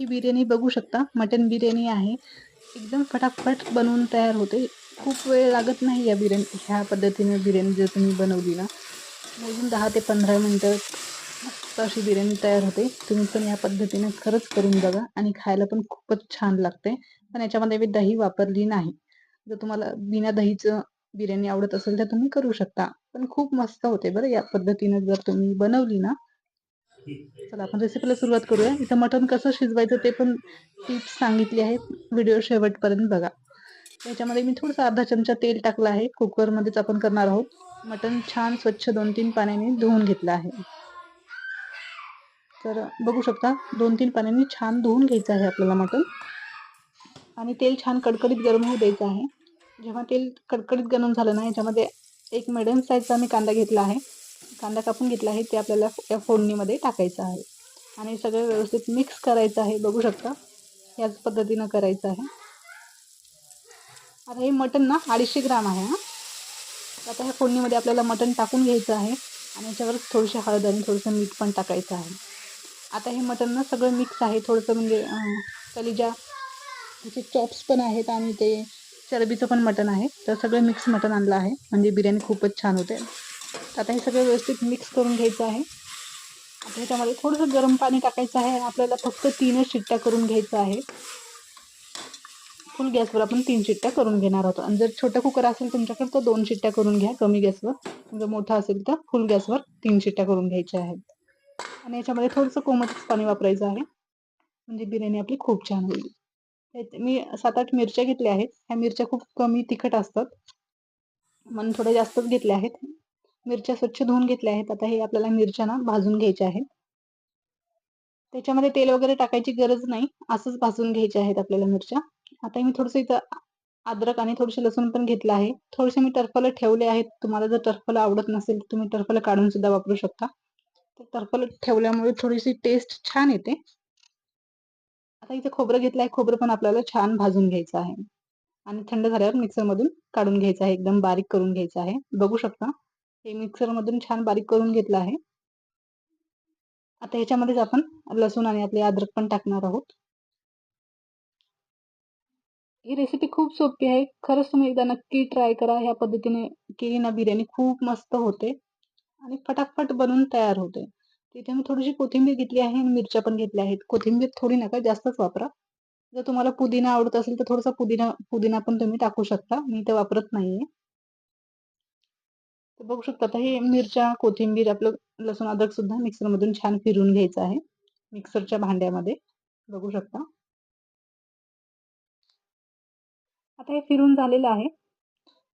ही बिर्याणी बघू शकता. मटन बिर्याणी आहे. एकदम फटाफट बनवून तयार होते. खूप वेळ लागत नाही या बिर्याणी ह्या पद्धतीने बिर्याणी जर तुम्ही बनवली ना मोजून दहा ते पंधरा मिनटं मस्त अशी बिर्याणी तयार होते. तुम्ही पण या पद्धतीने खरंच करून बघा आणि खायला पण खूपच छान लागते. पण याच्यामध्ये मी दही वापरली नाही. जर तुम्हाला बिना दहीचं बिर्याणी आवडत असेल तर तुम्ही करू शकता. पण खूप मस्त होते बरं या पद्धतीने जर तुम्ही बनवली ना चला आपण रेसिपीला सुरुवात करूया. इथं मटण कसं शिजवायचं ते पण टिप्स सांगितली आहे व्हिडिओ शेवटपर्यंत बघा. याच्यामध्ये मी थोडंसं अर्धा चमचा तेल टाकलं आहे. कुकरमध्येच आपण करणार आहोत. मटण छान स्वच्छ दोन तीन पाण्याने धुवून घेतलं आहे. तर बघू शकता दोन तीन पाण्याने छान धुवून घ्यायचं आहे आपल्याला मटण. आणि तेल छान कडकडीत गरम होऊ द्यायचं आहे. जेव्हा तेल कडकडीत गरम झालं ना याच्यामध्ये एक मिडियम साईजचा मी कांदा घेतला आहे. कांदा कापून घेतला आहे ते आपल्याला या फोडणीमध्ये टाकायचं आहे. आणि सगळं व्यवस्थित मिक्स करायचं आहे बघू शकता. याच पद्धतीनं करायचं आहे. आता हे मटण ना अडीचशे ग्राम आहे हां. आता ह्या फोडणीमध्ये आपल्याला मटण टाकून घ्यायचं आहे. आणि याच्यावर थोडीशी हळद आणि थोडंसं मीठ पण टाकायचं आहे. आता हे मटण ना सगळं मिक्स आहे. थोडंसं म्हणजे कलिजा त्याचे चॉप्स पण आहेत आणि ते चरबीचं पण मटण आहे. तर सगळं मिक्स मटण आणलं आहे. म्हणजे बिर्याणी खूपच छान होते. आता हे सगळं व्यवस्थित मिक्स करून घ्यायचं आहे. आता ह्याच्यामध्ये थोडंसं गरम पाणी टाकायचं आहे. आपल्याला फक्त तीनच शिट्ट्या करून घ्यायचं आहे. फुल गॅसवर आपण तीन शिट्ट्या करून घेणार आहोत. आणि जर छोटा कुकर असेल तुमच्याकडे तर दोन शिट्ट्या करून घ्या. कमी गॅसवर जर मोठा असेल तर फुल गॅसवर तीन शिट्ट्या करून घ्यायच्या आहेत. आणि याच्यामध्ये थोडंसं कोमटच पाणी वापरायचं आहे. म्हणजे बिर्याणी आपली खूप छान होईल. मी सात आठ मिरच्या घेतल्या आहेत. ह्या मिरच्या खूप कमी तिखट असतात. म्हणून थोड्या जास्तच घेतल्या आहेत. मिरच्या स्वच्छ धुवून घेतल्या आहेत. आता हे आपल्याला मिरच्या ना भाजून घ्यायच्या आहेत. त्याच्यामध्ये तेल वगैरे टाकायची गरज नाही. असंच भाजून घ्यायच्या आहेत आपल्याला मिरच्या. आता मी थोडंसं इथं अद्रक आणि थोडेसे लसूण पण घेतलं आहे. थोडेसे मी टरफल ठेवले आहेत. तुम्हाला जर टरफल आवडत नसेल तर तुम्ही टरफल काढून सुद्धा वापरू शकता. तर टरफल ठेवल्यामुळे थोडीशी टेस्ट छान येते. आता इथे खोबरं घेतलं आहे. खोबरं पण आपल्याला छान भाजून घ्यायचं आहे. आणि थंड झाल्यावर मिक्सरमधून काढून घ्यायचं आहे. एकदम बारीक करून घ्यायचं आहे. बघू शकता. हे मिक्सर मधून छान बारीक करून घेतलं आहे. आता ह्याच्यामध्येच आपण लसूण आणि आपले अद्रक पण टाकणार आहोत. ही रेसिपी खूप सोपी आहे. खरंच तुम्ही एकदा नक्की ट्राय करा. ह्या पद्धतीने केली ना बिर्याणी खूप मस्त होते आणि फटाफट बनवून तयार होते. तिथे मी थोडीशी कोथिंबीर घेतली आहे आणि मिरच्या पण घेतल्या आहेत. कोथिंबीर थोडी नका जास्तच वापरा. जर तुम्हाला पुदिना आवडत असेल तर थोडासा पुदिना पुदिना पण तुम्ही टाकू शकता. मी ते वापरत नाहीये. तर बघू शकता आता हे मिरच्या कोथिंबीर आपलं लसूण अद्रक सुद्धा मिक्सर मधून छान फिरून घ्यायचं आहे. मिक्सरच्या भांड्यामध्ये. बघू शकता. आता हे फिरून झालेलं आहे.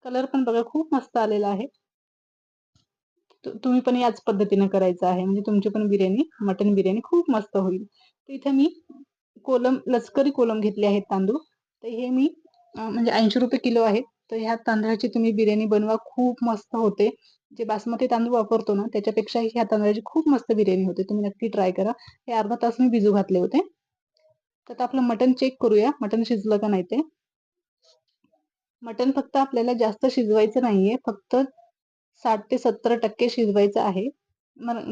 कलर पण बघा खूप मस्त आलेला आहे. तुम्ही पण याच पद्धतीने करायचं आहे. म्हणजे तुमची पण बिर्याणी मटन बिर्याणी खूप मस्त होईल. तर इथे मी कोलम लष्करी कोलम घेतले आहेत तांदूळ. तर हे मी म्हणजे ऐंशी रुपये किलो आहेत. तर ह्या तांदळाची तुम्ही बिर्याणी बनवा खूप मस्त होते. जे बासमती तांदूळ वापरतो ना त्याच्यापेक्षा ह्या तांदळाची खूप मस्त बिर्याणी होते. तुम्ही नक्की ट्राय करा. हे अर्धा तास मी भिजू घातले होते. तर आपलं मटन चेक करूया. मटन शिजलं का नाही ते. मटन फक्त आपल्याला जास्त शिजवायचं नाहीये. फक्त साठ ते सत्तर टक्के शिजवायचं आहे.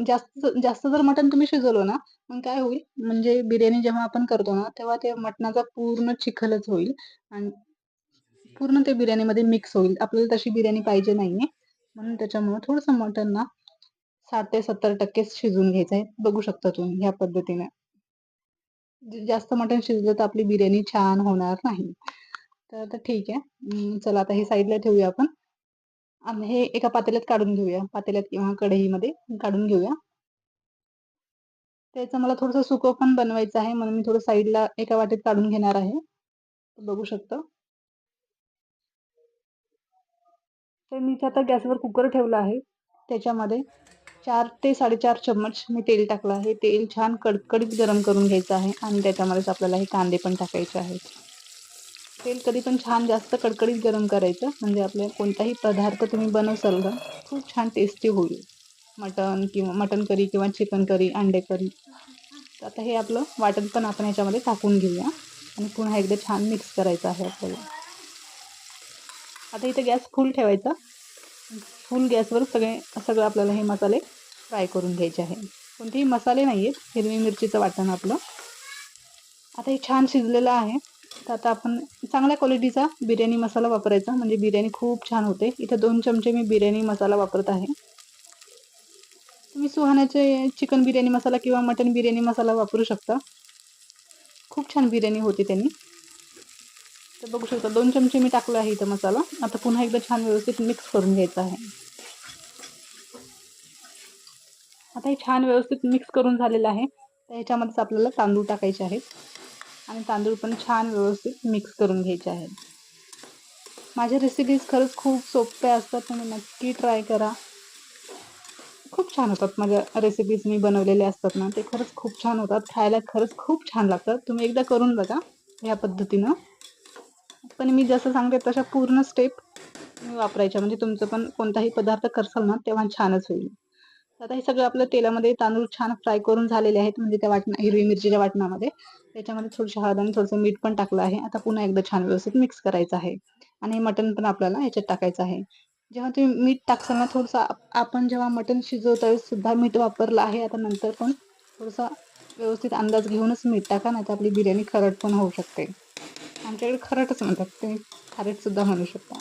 जास्त जास्त जर मटन तुम्ही शिजवलं ना मग काय होईल? म्हणजे बिर्याणी जेव्हा आपण करतो ना तेव्हा ते मटणाचा पूर्ण चिखलच होईल. आणि पूर्ण ते बिर्याणीमध्ये मिक्स होईल. आपल्याला तशी बिर्याणी पाहिजे नाहीये. म्हणून त्याच्यामुळे थोडंसं मटन ना साठ ते सत्तर टक्के शिजून घ्यायचं आहे बघू शकता तुम्ही ह्या पद्धतीने. जास्त मटण शिजलं तर आपली बिर्याणी छान होणार नाही. तर ठीक आहे. चला आता हे साईडला ठेवूया आपण. आणि हे एका पातेल्यात काढून घेऊया. पातेल्यात किंवा कढईमध्ये काढून घेऊया. त्याचं मला थोडंसं सुकं पण बनवायचं आहे. म्हणून मी थोडं साईडला एका वाटीत काढून घेणार आहे. बघू शकतो. तर मी आता गॅसवर कुकर ठेवला आहे. त्याच्यामध्ये चार ते साडेचार चम्मच मी तेल टाकलं आहे. तेल छान कडकडीत गरम करून घ्यायचं आहे आणि त्याच्यामध्येच आपल्याला हे कांदे पण टाकायचे आहेत. तेल कधी पण छान जास्त कडकडीत गरम करायचं म्हणजे आपल्या कोणताही पदार्थ तुम्ही बनवसाल ना खूप छान टेस्टी होईल. मटन किंवा मटन करी किंवा चिकन करी अंडे करी. तर आता हे आपलं वाटण पण आपण ह्याच्यामध्ये टाकून घेऊया. आणि पुन्हा एकदा छान मिक्स करायचं आहे आपल्याला. आता इथे गॅस फुल ठेवायचा. फुल गॅसवर सगळे सगळं आपल्याला हे मसाले फ्राय करून घ्यायचे आहे. कोणतेही मसाले नाही आहेत हिरवी मिरचीचं वाटण आपलं. आता हे छान शिजलेलं आहे. तर आता आपण चांगल्या क्वालिटीचा बिर्याणी मसाला वापरायचा. म्हणजे बिर्याणी खूप छान होते. इथं दोन चमचे मी बिर्याणी मसाला वापरत आहे. तुम्ही सुहाण्याचे चिकन बिर्याणी मसाला किंवा मटन बिर्याणी मसाला वापरू शकता. खूप छान बिर्याणी होती त्यांनी. तर बघू शकता दोन चमचे मी टाकला आहे इथं मसाला. आता पुन्हा एकदा छान व्यवस्थित मिक्स करून घ्यायचा आहे. आता हे छान व्यवस्थित मिक्स करून झालेलं आहे. तर ह्याच्यामध्येच आपल्याला तांदूळ टाकायचे आहेत. आणि तांदूळ पण छान व्यवस्थित मिक्स करून घ्यायचे आहेत. माझ्या रेसिपीज खरंच खूप सोप्या असतात तुम्ही नक्की ट्राय करा. खूप छान होतात माझ्या रेसिपीज मी बनवलेल्या असतात ना ते खरंच खूप छान होतात. खायला खरंच खूप छान लागतात. तुम्ही एकदा करून बघा ह्या पद्धतीनं. पण मी जसं सांगते तशा पूर्ण स्टेप तुम्ही वापरायच्या. म्हणजे तुमचं पण कोणताही पदार्थ करसाल ना तेव्हा छानच होईल. आता हे सगळं आपलं तेलामध्ये तांदूळ छान फ्राय करून झालेले आहेत. म्हणजे त्या वाटणा हिरवी मिरचीच्या वाटणामध्ये. त्याच्यामध्ये थोडीशी हळद आणि थोडंसं मीठ पण टाकलं आहे. आता पुन्हा एकदा छान व्यवस्थित मिक्स करायचं आहे. आणि मटण पण आपल्याला याच्यात टाकायचं आहे. जेव्हा तुम्ही मीठ टाकसाल ना थोडंसं आपण जेव्हा मटण शिजवता सुद्धा मीठ वापरलं आहे. आता नंतर पण थोडंसं व्यवस्थित अंदाज घेऊनच मीठ टाका नाही तर आपली बिर्याणी खरट पण होऊ शकते. आमच्याकडे खरटच म्हणतात तुम्ही खारटसुद्धा म्हणू शकता.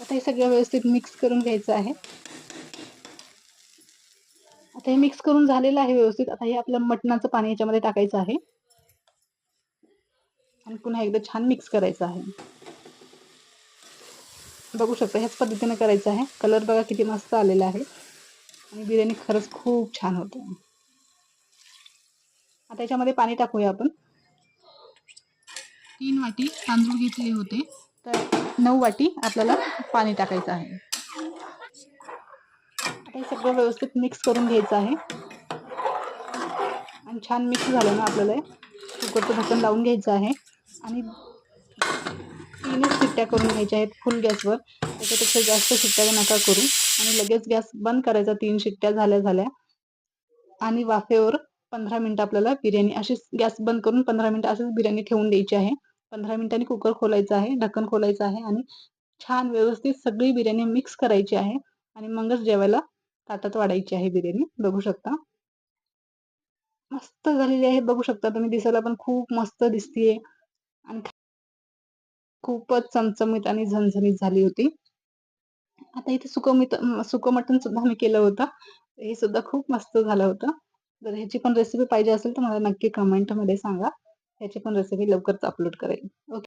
आता हे सगळं व्यवस्थित मिक्स करून घ्यायचं आहे. आता हे मिक्स करून झालेलं आहे व्यवस्थित. आता हे आपलं मटणाचं पाणी याच्यामध्ये टाकायचं आहे. आणि पुन्हा एकदा छान मिक्स करायचं आहे. बघू शकता ह्याच पद्धतीने करायचं आहे. कलर बघा किती मस्त आलेला आहे. आणि बिर्याणी खरंच खूप छान होते. आता याच्यामध्ये पाणी टाकूया आपण. तीन वाटी तांदूळ घेतले होते. तर नऊ वाटी आपल्याला पाणी टाकायचं आहे. आता हे सगळं व्यवस्थित मिक्स करून घ्यायचं आहे. आणि छान मिक्स झालं ना आपल्याला कुकरचं ढक्कन लावून घ्यायचं आहे. आणि तीनच शिट्ट्या करून घ्यायच्या आहेत फुल गॅसवर. त्याच्यापेक्षा जास्त शिट्ट्या नका करू. आणि लगेच गॅस बंद करायचा तीन शिट्ट्या झाल्या झाल्या. आणि वाफेवर पंधरा मिनटं आपल्याला बिर्याणी अशीच गॅस बंद करून पंधरा मिनटं अशीच बिर्याणी ठेवून द्यायची आहे. पंधरा मिनिटांनी कुकर खोलायचं आहे ढक्कन खोलायचं आहे आणि छान व्यवस्थित सगळी बिर्याणी मिक्स करायची आहे आणि मगच जेवायला ताटात वाढायची आहे बिर्याणी. बघू शकता. मस्त झालेली आहे. बघू शकता तुम्ही दिसायला पण खूप मस्त दिसतीये. आणि खूपच चमचमीत आणि झणझणीत झाली होती. आता इथे सुकमित मीठ सुकं मटण सुद्धा मी केलं होतं. हे सुद्धा खूप मस्त झालं होतं. जर ह्याची पण रेसिपी पाहिजे असेल तर मला नक्की कमेंटमध्ये सांगा. त्याची पण रेसिपी लवकरच अपलोड करेल ओके